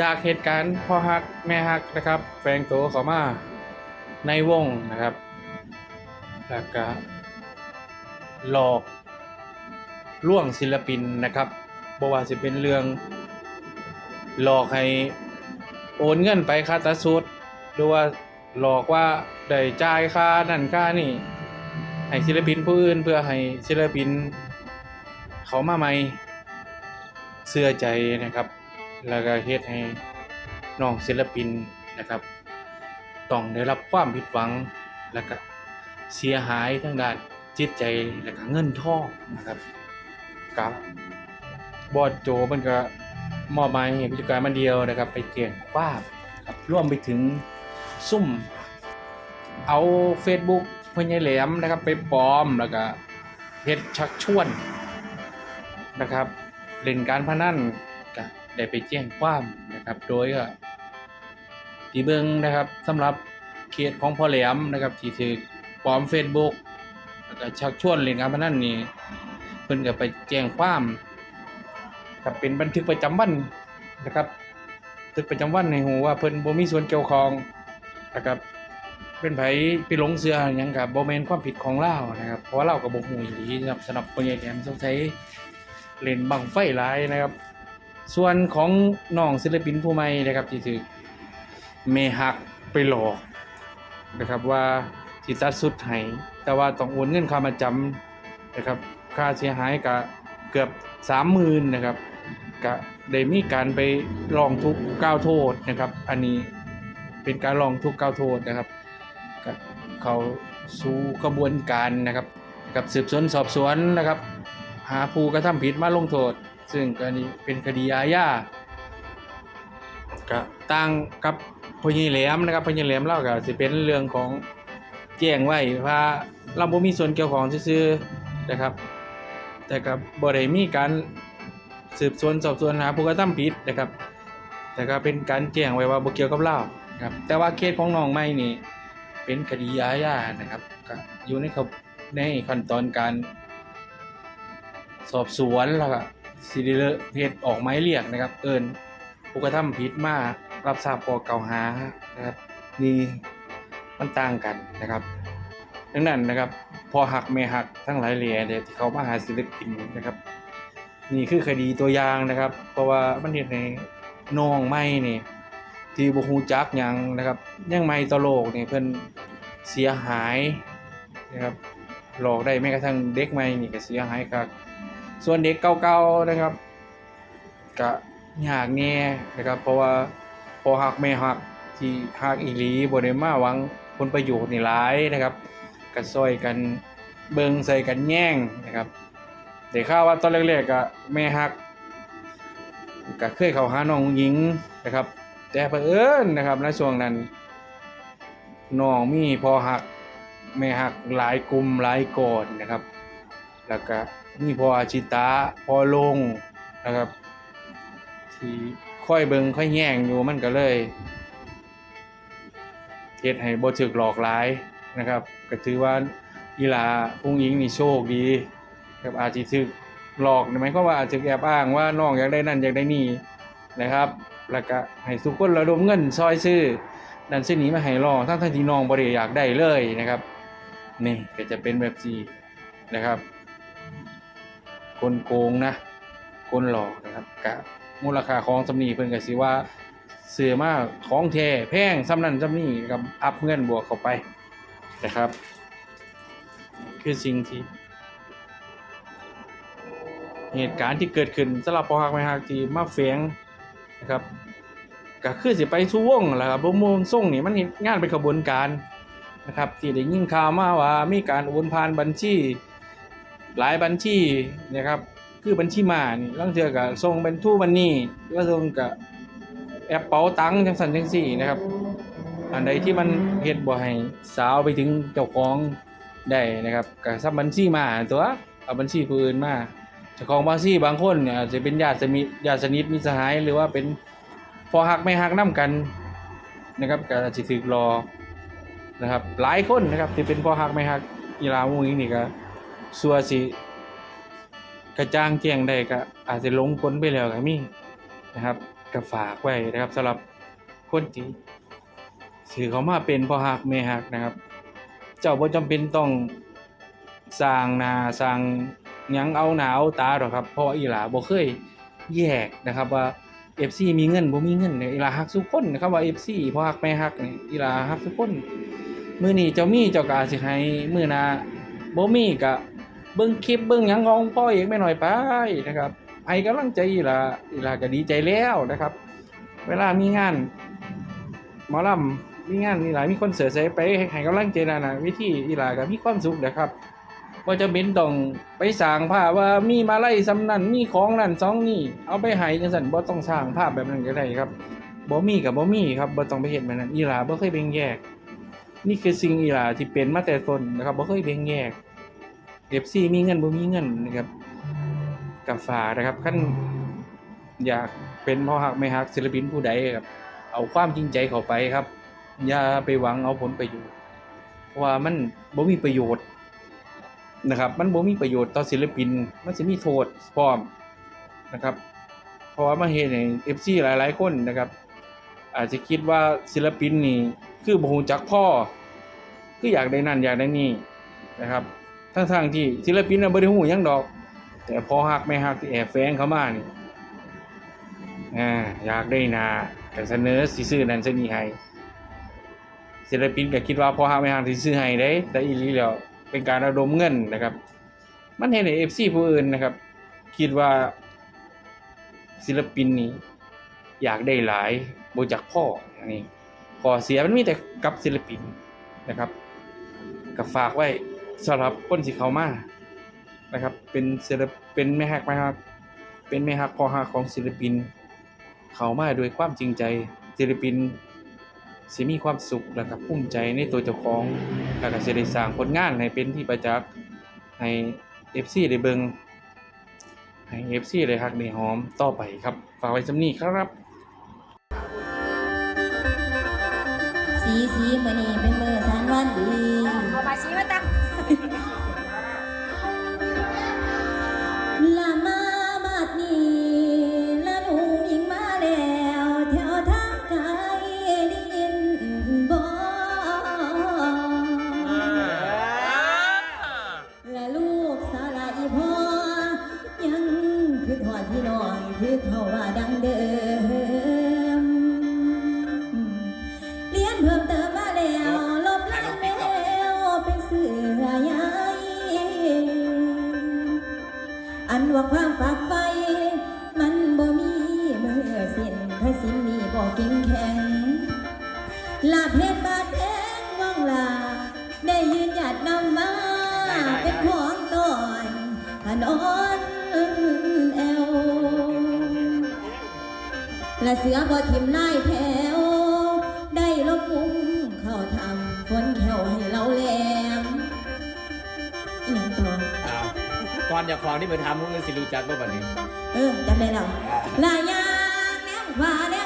จากเหตุการณ์พ่อฮักแม่ฮักนะครับแฟงโตวเขามาในวงนะครับแล้วก็หลอกล่วงศิลปินนะครับบว่าจะเป็นเรื่องหลอกให้โอนเงินไปค่าตัดสุดหรือว่าหลอกว่าได้จ่ายค่านั่นค่านี่ให้ศิลปินผู้อื่นเพื่อให้ศิลปินเขามาใหม่เสื้อใจนะครับ แล้วก็เฮ็ดให้น้องศิลปินนะครับต้องได้รับความผิดหวังแล้วก็เสียหายทั้งด้านจิตใจและก็เงินทองนะครับกับบอดโจมันก็มอบหมายให้ผู้จัดการมันเดียวนะครับ ไปเกี่ยงควาครับร่วมไปถึงซุ่ม เอา Facebook พญายแหลมนะครับ ไปปลอมแล้วก็เฮ็ดชักชวนนะครับ เล่นการพนัน ได้ไปแจ้งความนะครับ โดยก็ที่เบิงนะครับสำหรับเขตของพ่อแหลมนะครับ ที่ถือปลอม Facebook แล้วก็ชักชวนเล่นการพนันนี่เพิ่นก็ไปแจ้งความครับเป็นบันทึกประจำวันนะครับบันทึกประจำวันในหูว่าเพิ่นบ่มีส่วนเกี่ยวข้องนะครับเป็นไผไปหลงเสือหยังกับโบ่แม่นความผิดของเรานะครับ เพราะว่าเราก็บ่ฮู้อีหลีนะครับสำหรับพ่อใหญ่แหลมสงสัยเล่นบังไฟหลายนะครับ ส่วนของน้องศิลปินผู้ใหม่นะครับที่ถูกเมหักไปหลอกนะครับว่าสิตัดสุดให้แต่ว่าต้องโอนเงินค่ามาจำนะครับค่าเสียหายก็เกือบ30,000นนะครับก็ได้มีการไปร้องทุกกล่าวโทษนะครับ อันนี้เป็นการร้องทุกกล่าวโทษนะครับก็เขาสู่กระบวนการนะครับ กับสืบสวนสอบสวนนะครับ หาผู้กระทำผิดมาลงโทษ ซึ่งกรณีเป็นคดีอาญาก็ต่างกับพญแหลมนะครับพญแหลมเล่าก็สิเป็นเรื่องของแจ้งไว้ว่าเราบ่มีส่วนเกี่ยวของซื่อๆนะครับ แต่ก็บ่ได้มีการสืบสวนสอบสวนหาผู้กระทำผิดนะครับ แต่ก็เป็นการแจ้งไว้ว่าบ่เกี่ยวกับเรานะครับแต่ว่าเคสของน้องใหม่นี่เป็นคดีอาญานะครับก็อยู่ในขบในขั้นตอนการสอบสวนแล้วก็ สิได้เลเหตุออกหมายเรียกนะครับ เอิญผู้กระทำผิดมารับทราบข้อกล่าวหานะครับนี่มันต่างกันนะครับดังนั้นนะครับ พอหักไม่หักทั้งหลายแหล่เนี่ยที่เขามาหาศิลปินนะครับ นี่คือคดีตัวอย่างนะครับ เพราะว่ามันเห็นในน้องไม่นี่ที่บ่ฮู้จักยังนะครับยังไม่ตโลกนี่เพิ่อนเสียหายนะครับหลอกได้แม้กระทั่งเด็กใหม่นี่ก็เสียหายครับ ส่วนเด็กเก่าๆนะครับก็ยากแน่นะครับ เพราะว่าพอหักแม่หักที่หักอีหลีบ่ได้มาหวังผลประโยชน์นี่หลายนะครับก็ซอยกันเบิงใส่กันแย่งนะครับได้ข่าวว่าตอนแรกๆก็แม่หักก็เคยเข้าหาน้องหญิงนะครับ แต่เผอิญนะครับในช่วงนั้นน้องมีพอหักแม่หักหลายกลุ่มหลายกอดนะครับ แล้วก็มีพออาชิตะพอลงนะครับ ที่ค่อยเบิงค่อยแย่งอยู่มันก็เลยเฮ็ดให้บ่ถึกหลอกหลายนะครับ ก็ถือว่าอีลาอุ้งอิงนี่โชคดีครับอาจิถึกหลอกหมายความว่าอาจจะแอบอ้างว่าน้องอยากได้นั่นอยากได้นี่นะครับ แล้วก็ให้ทุกคนระดมเงินซอยซื้อนั่นซื้อนี้มาให้รอทั้งทั้งที่น้องบ่ได้อยากได้เลยนะครับ นี่ก็จะเป็นแบบนี้นะครับ กลโกงนะกลหลอกนะครับกะมูลค่าของสำนีเพิ่นก็สิว่าเสือมากของแท้แพงสำนั้นสำนี้กับอัพเงินบวกเข้าไปนะครับ คือสิ่งที่ เหตุการณ์ที่เกิดขึ้นสำหรับพอฮักไม่ฮักที่มาแฝงนะครับก็คือสิไปสู่วงแหละครับบ่มูส่งนี่มันงานเป็นขบวนการนะครับ ที่ได้ยินข่าวมาว่ามีการโอนผ่านบัญชี หลายบัญชีนะครับคือบัญชีมานี่ลางเทือก็ส่งเป็นทู่มันนี่แล้วส่งกับแอปเป๋าตังจังซั่นจังซี่นะครับอันใดที่มันเฮ็ดบ่ให้สาวไปถึงเจ้าของได้นะครับก็ซับบัญชีมาตัวเอาบัญชีผู้อื่นมาเจ้าของบัญชีบางคนเนี่ยจะเป็นญาติสนิทญาติสนิทมิสหายหรือว่าเป็นพอหักไม่หักน้กันนะครับก็อาจจะถูกรอนะครับ หลายคนนะครับที่เป็นพอหักไม่หักอีลามูนี้นี่ก็ สัวสิกระจ่างแจ้งได้ก็อาจจะลงกลไปแล้วก็มีนะครับก็ฝากไว้นะครับสำหรับคนที่สื่อเขามาเป็นพ่อฮักแม่ฮักนะครับ เจ้าบ่จำเป็นต้องสร้างนาสร้างยังเอาหน้าเอาตาหรอกครับ เพราะอีหลาบ่เคยแยกนะครับว่า FC มีเงินบ่มีเงินเนี่ยอีหลาฮักทุกคนนะครับว่า FC พ่อฮักแม่ฮักนี่อีหลาฮักทุกคน มื้อนี้เจ้ามีเจ้าก็อาจสิให้มื้อหน้าบ่มีก็ เบิ่งคลิปเบิ่งยังของพ่อเอกแม่หน่อยไปนะครับให้กำลังใจอีหลาอีหลาก็ดีใจแล้วนะครับ เวลามีงานหมอลำมีงานอีหลามีคนเสิร์ตใส่ไปให้กำลังใจนั่นนะวิธีอีหลาก็มีความสุขนะครับบ่าจะเป็นต้องไปสร้างภาพว่ามีมาไลัยสำนันมีของนั่นสองนี่ เอาไปให้จังซั่นบ่ต้องสร้างภาพแบบนั้นก็ได้ครับบ่มีก็บ่มีครับบ่ต้องไปเฮ็ดแบบนั้นอีหลาบ่เคยแบ่งแยก นี่คือสิ่งอีหลาที่เป็นมาแต่ตนนะครับบ่เคยแบ่งแยก FC มีเงินบ่มีเงินนะครับกับฝากนะครับคันอยากเป็นพ่อฮักแม่ฮักศิลปินผู้ใดครับ เอาความจริงใจเข้าไปครับ อย่าไปหวังเอาผลประโยชน์เพราะว่ามันบ่มีประโยชน์นะครับ มันบ่มีประโยชน์ต่อศิลปิน มันสิมีโทษพร้อมนะครับ เพราะว่ามาเฮ็ดให้ FC หลาย ๆ คนนะครับ อาจจะคิดว่าศิลปินนี่คือบ่ฮู้จักพ่อ คืออยากได้นั่นอยากได้นี่นะครับ ทั้งๆที่ศิลปินน่ะบ่ได้ฮู้หยังดอก แต่พอฮักแม่ฮักที่แอบแฝงเข้ามานี่อ่าอยากได้นาก็เสนอสิซื้อนั่นซื้อนี่ให้ศิลปินก็คิดว่าพอหาไม่หาสิซื้อให้ได้ แต่อีหลีแล้วเป็นการระดมเงินนะครับ มันเห็นใน FC ผู้อื่นนะครับ คิดว่าศิลปินนี่อยากได้หลายบ่จักพ่ออันนี้ขอเสียมันมีแต่กับศิลปินนะครับก็ฝากไว้ สำหรับคนที่เขามานะครับ เป็นศิลปเป็นแม่ฮักแม่ฮักเป็นแม่ฮักพอฮักของศิลปิน เขามาด้วยความจริงใจศิลปินสิมีความสุขและก็ภูมิใจในตัวเจ้าของแล้วก็สิได้สร้างผลงานให้เป็นที่ประจักษ์ให้ FC ได้เบิงให้ FC ได้ฮักได้หอมต่อไปครับ ฝากไว้สำนี้ครับ สีสีมื้อนี้เป็นมือสานวันดี ละมาบัดนี้ละหนูยิงมาแล้วแถวทางไกลได้ยินบ่และลูกสาลาอีพ่อยังคือทอดพี่น้องคือเขาว่าดังเดิม อันว่าความฝากไฟ มันบ่มีเมื่อสิ้นถ้าสิ้นนี้บ่เก่งแข็งลาเพชรบาดแดงว่างลา ได้ยืนหยัดนำมาเป็นของตอนขนอนแอวและเสือบ่ทิมไล่แถ ก่อนจะของที่ไปทำมึงสิรู้จักบ่บัดนี้ เออจำได้แล้วลายยางแนมขวาแน